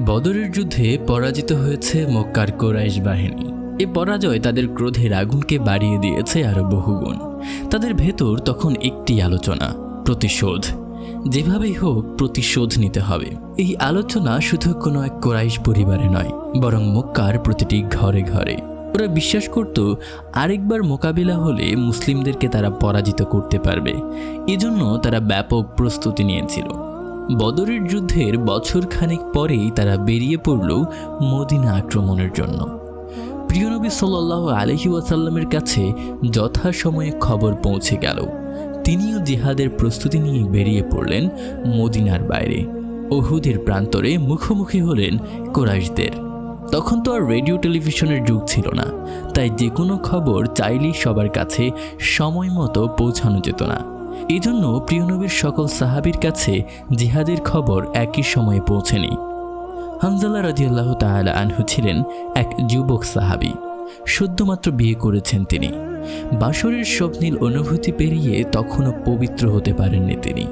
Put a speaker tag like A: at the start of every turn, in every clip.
A: বদরের যুদ্ধে পরাজিত হয়েছে মক্কার কোরাইশ বাহিনী। এ পরাজয় তাদের ক্রোধের আগুনকে বাড়িয়ে দিয়েছে আরও বহুগুণ। তাদের ভেতর তখন একটি আলোচনা, প্রতিশোধ। যেভাবেই হোক, প্রতিশোধ নিতে হবে। এই আলোচনা শুধু কোনো এক কোরাইশ পরিবারে নয়, বরং মক্কার প্রতিটি ঘরে ঘরে। ওরা বিশ্বাস করত, আরেকবার মোকাবিলা হলে মুসলিমদেরকে তারা পরাজিত করতে পারবে। এজন্য তারা ব্যাপক প্রস্তুতি নিয়েছিল। বদরের যুদ্ধের বছর খানেক পরেই তারা বেরিয়ে পড়ল মদিনা আক্রমণের জন্য। প্রিয়নবী সাল্লাহ আলহি ওয়াসাল্লামের কাছে যথাসময়ে খবর পৌঁছে গেল। তিনিও জিহাদের প্রস্তুতি নিয়ে বেরিয়ে পড়লেন মদিনার বাইরে। ওহুদের প্রান্তরে মুখোমুখি হলেন কোরাইশদের। তখন তো আর রেডিও টেলিভিশনের যুগ ছিল না, তাই যে কোনো খবর চাইলেই সবার কাছে সময় মতো পৌঁছানো যেত না। এজন্য প্রিয়নবীর সকল সাহাবির কাছে জিহাদের খবর একই সময়ে পৌঁছেনি। হামজাল্লা রাজিয়াল্লাহ তাআলা আনহু ছিলেন এক যুবক সাহাবি। সদ্যমাত্র বিয়ে করেছেন তিনি। বাসরের স্বপ্নীল অনুভূতি পেরিয়ে তখনও পবিত্র হতে পারেননি তিনি।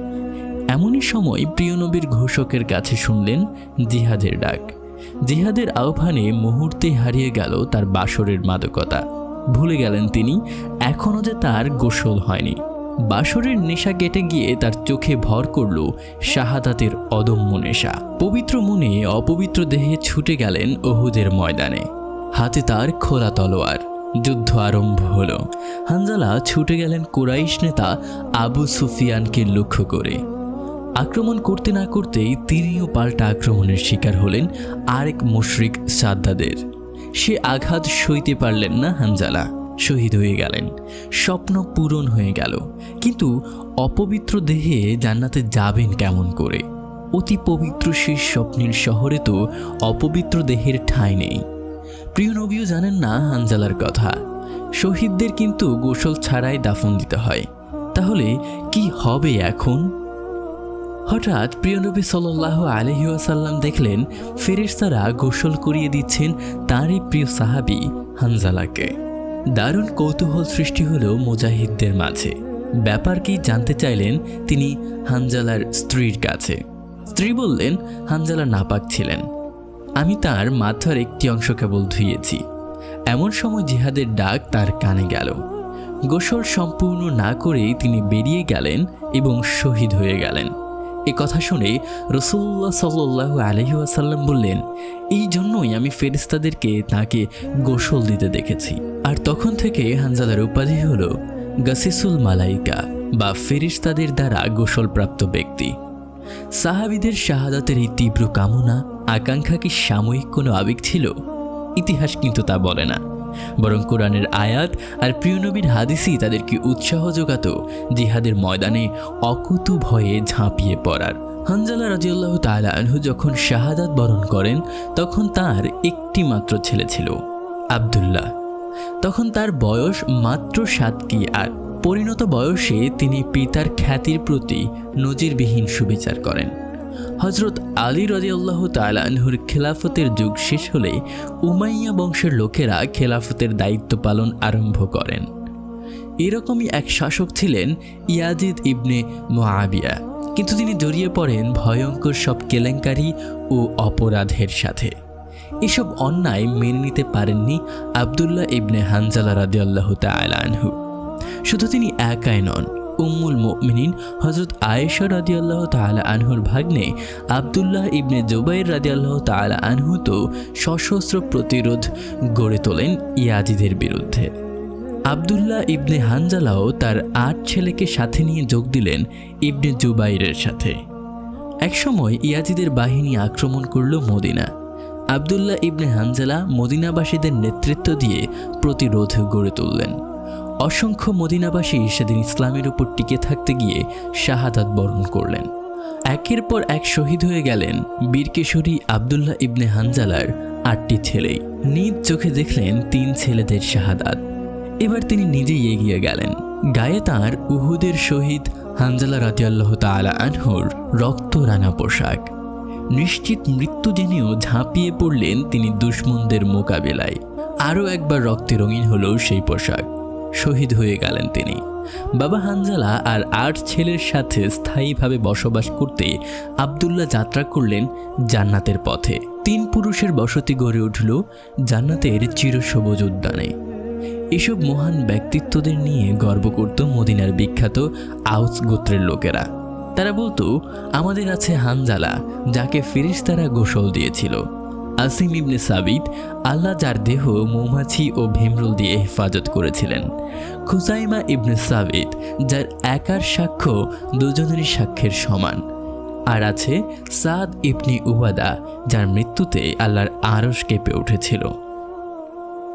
A: এমনই সময় প্রিয়নবীর ঘোষকের কাছে শুনলেন জিহাদের ডাক। জিহাদের আহ্বানে মুহূর্তে হারিয়ে গেল তার বাসরের মাদকতা। ভুলে গেলেন তিনি, এখনও যে তার গোসল হয়নি। বাসরের নেশা কেটে গিয়ে তার চোখে ভর করল শাহাদাতের অদম্য নেশা। পবিত্র মনে অপবিত্র দেহে ছুটে গেলেন ওহুদের ময়দানে। হাতে তার খোলা তলোয়ার। যুদ্ধ আরম্ভ হলো। হানজালা ছুটে গেলেন কুরাইশ নেতা আবু সুফিয়ানকে লক্ষ্য করে। আক্রমণ করতে না করতেই তিনিও পাল্টা আক্রমণের শিকার হলেন আরেক মুশরিক সাদ্দাদের। সে আঘাত সইতে পারলেন না হানজালা। শহীদ হয়ে গেলেন। স্বপ্ন পূরণ হয়ে গেল। কিন্তু অপবিত্র দেহে জান্নাতে যাবেন কেমন করে? অতি পবিত্র সেই স্বপ্নের শহরে তো অপবিত্র দেহের ঠাঁই নেই। প্রিয় নবীও জানেন না হানজালার কথা। শহীদদের কিন্তু গোসল ছাড়াই দাফন দিতে হয়। তাহলে কি হবে এখন? হঠাৎ প্রিয়নবী সাল্লাহ আলহিউসাল্লাম দেখলেন ফেরেশতারা গোসল করিয়ে দিচ্ছেন তারই প্রিয় সাহাবি হানজালাকে। দারুণ কৌতূহল সৃষ্টি হলো মুজাহিদদের মাঝে। ব্যাপার কি জানতে চাইলেন তিনি হানজালার স্ত্রীর কাছে। স্ত্রী বললেন, হানজালা নাপাক ছিলেন। আমি তার মাথার একটি অংশ কেবল ধুইয়েছি এমন সময় জিহাদের ডাক তার কানে গেল। গোসল সম্পূর্ণ না করেই তিনি বেরিয়ে গেলেন এবং শহীদ হয়ে গেলেন। এ কথা শুনে রসুল্লাহ সাল্লাহ আলহিউসাল্লাম বললেন, এই জন্যই আমি ফেরিস্তাদেরকে তাকে গোসল দিতে দেখেছি। আর তখন থেকে হানজালার উপাধি হল গাসিসুল মালাইকা বা ফেরিস্তাদের দ্বারা গোসলপ্রাপ্ত ব্যক্তি। সাহাবিদের শাহাদাতের এই তীব্র কামনা, আকাঙ্ক্ষা কি সাময়িক কোনো আবেগ ছিল? ইতিহাস কিন্তু তা বলে না। বরং কোরআনের আয়াত আর প্রিয়নবীর হাদিসই তাদেরকে উৎসাহ যোগাত, জিহাদের ময়দানে অকুতু ভয়ে ঝাঁপিয়ে পড়ার। হানজালা রাজিউল্লাহ তালা আনহু যখন শাহাদাত বরণ করেন, তখন তার একটি মাত্র ছেলে ছিল, আবদুল্লাহ। তখন তার বয়স মাত্র সাত কি আর পরিণত বয়সে তিনি পিতার খ্যাতির প্রতি নজিরবিহীন সুবিচার করেন। হজরত আলী রদিয়াল্লাহ তালানহুর খেলাফতের যুগ শেষ হলে উমাইয়া বংশের লোকেরা খেলাফতের দায়িত্ব পালন আরম্ভ করেন। এরকমই এক শাসক ছিলেন ইয়াজিদ ইবনে মোয়াবিয়া কিন্তু তিনি জড়িয়ে পড়েন ভয়ঙ্কর সব কেলেঙ্কারি ও অপরাধের সাথে। এসব অন্যায় মেনে নিতে পারেননি আবদুল্লাহ ইবনে হানজালা রাদিয়াল্লাহ তালানহু শুধু তিনি একাই নন উম্মুল মুমিনিন হজরত আয়েশা রাদিয়াল্লাহ তাআলা আনহুর ভাগ্নে, আবদুল্লাহ ইবনে জুবাইর রাদিয়াল্লাহ তাআলা আনহু তো সশস্ত্র প্রতিরোধ গড়ে তোলেন ইয়াজিদের বিরুদ্ধে। আবদুল্লাহ ইবনে হানজালাও তার আট ছেলেকে সাথে নিয়ে যোগ দিলেন ইবনে জুবাইরের সাথে। একসময় ইয়াজিদের বাহিনী আক্রমণ করল মদিনা। আবদুল্লাহ ইবনে হানজালা মদিনাবাসীদের নেতৃত্ব দিয়ে প্রতিরোধ গড়ে তুললেন। অসংখ্য মদিনাবাসী সেদিন ইসলামের উপর টিকে থাকতে গিয়ে শাহাদাত বরণ করলেন। একের পর এক শহীদ হয়ে গেলেন বীরকেশরী আবদুল্লাহ ইবনে হানজালার আটটি ছেলেই। নিজ চোখে দেখলেন তিন ছেলেদের শাহাদাত। এবার তিনি নিজেই এগিয়ে গেলেন। গায়ে তাঁর উহুদের শহীদ হানজালা রাতিয়াল্লাহ তালা আনহুর রক্ত রাঙা পোশাক। নিশ্চিত মৃত্যু জেনেও ঝাঁপিয়ে পড়লেন তিনি দুশ্মনদের মোকাবেলায়। আরও একবার রক্তে রঙিন হলো সেই পোশাক। শহীদ হয়ে গেলেন তিনি। বাবা হানজালা আর আট ছেলের সাথে স্থায়ীভাবে বসবাস করতে আবদুল্লাহ যাত্রা করলেন জান্নাতের পথে। তিন পুরুষের বসতি গড়ে উঠল জান্নাতের চিরসবুজ উদ্যানে। এসব মহান ব্যক্তিত্বদের নিয়ে গর্ব করত মদিনার বিখ্যাত আউস গোত্রের লোকেরা। তারা বলতো, আমাদের আছে হানজালা, যাকে ফিরিস্তারা গোসল দিয়েছিল। আসিম ইবনে সাবিত আল্লাহ যার দেহ, মৌমাছি ও ভীমরুল দিয়ে হেফাজত করেছিলেন। খুসাইমা ইবনে সাবিত, যার একার সাক্ষ্য দুজনেরই সাক্ষ্যের সমান। আর আছে সাদ ইবনি উবাদা, যার মৃত্যুতে আল্লাহর আরশ কেঁপে উঠেছিল।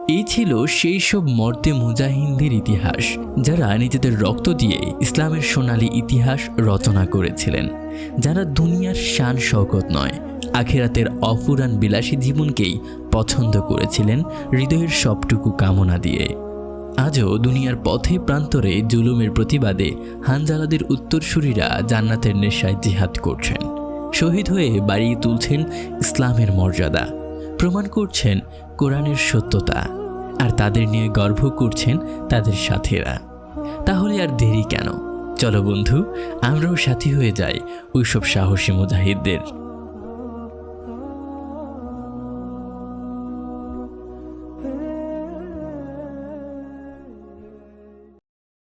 A: এই ছিল সেই সব মর্দে মুজাহিনদের ইতিহাস, যারা নিজেদের রক্ত দিয়ে ইসলামের সোনালী ইতিহাস রচনা করেছিলেন, যারা দুনিয়ার শান শওকত নয়। আখেরাতের অফুরান বিলাসী জীবনকেই পছন্দ করেছিলেন হৃদয়ের সবটুকু কামনা দিয়ে। আজও দুনিয়ার পথে প্রান্তরে জুলুমের প্রতিবাদে হানজালাদের উত্তরসূরিরা জান্নাতের নেশায় জিহাদ করছেন। শহীদ হয়ে বাড়িয়ে তুলছেন ইসলামের মর্যাদা। প্রমাণ করছেন কোরআনের সত্যতা। আর তাদের নিয়ে গর্ব করছেন তাদের সাথীরা। তাহলে আর দেরি কেন? চলো বন্ধু, আমরাও সাথী হয়ে যাই ওইসব সাহসী মুজাহিদদের।